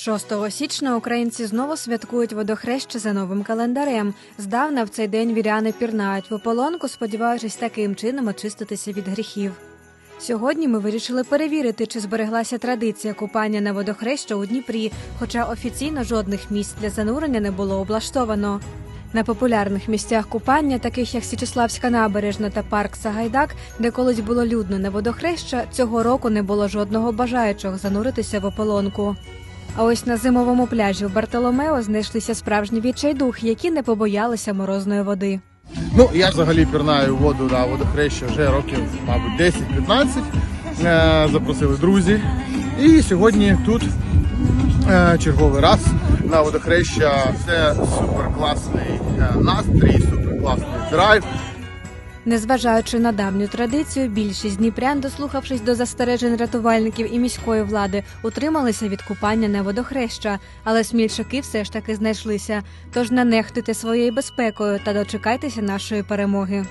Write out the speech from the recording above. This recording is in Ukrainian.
6 січня українці знову святкують водохреща за новим календарем. Здавна в цей день віряни пірнають в ополонку, сподіваючись таким чином очиститися від гріхів. Сьогодні ми вирішили перевірити, чи збереглася традиція купання на водохреща у Дніпрі, хоча офіційно жодних місць для занурення не було облаштовано. На популярних місцях купання, таких як Січеславська набережна та парк Сагайдак, де колись було людно на водохреща, цього року не було жодного бажаючих зануритися в ополонку. А ось на зимовому пляжі в Бартоломео знайшлися справжні відчайдухи, які не побоялися морозної води. Ну, я взагалі пірнаю воду на водохреща вже років, мабуть, 10-15. Е, Запросили друзі. І сьогодні тут е, черговий раз на водохреща. Це супер класний настрій, супер класний драйв. Незважаючи на давню традицію, більшість дніпрян, дослухавшись до застережень рятувальників і міської влади, утрималися від купання на водохреща, але смільчаки все ж таки знайшлися. Тож не нехтуйте своєю безпекою та дочекайтеся нашої перемоги.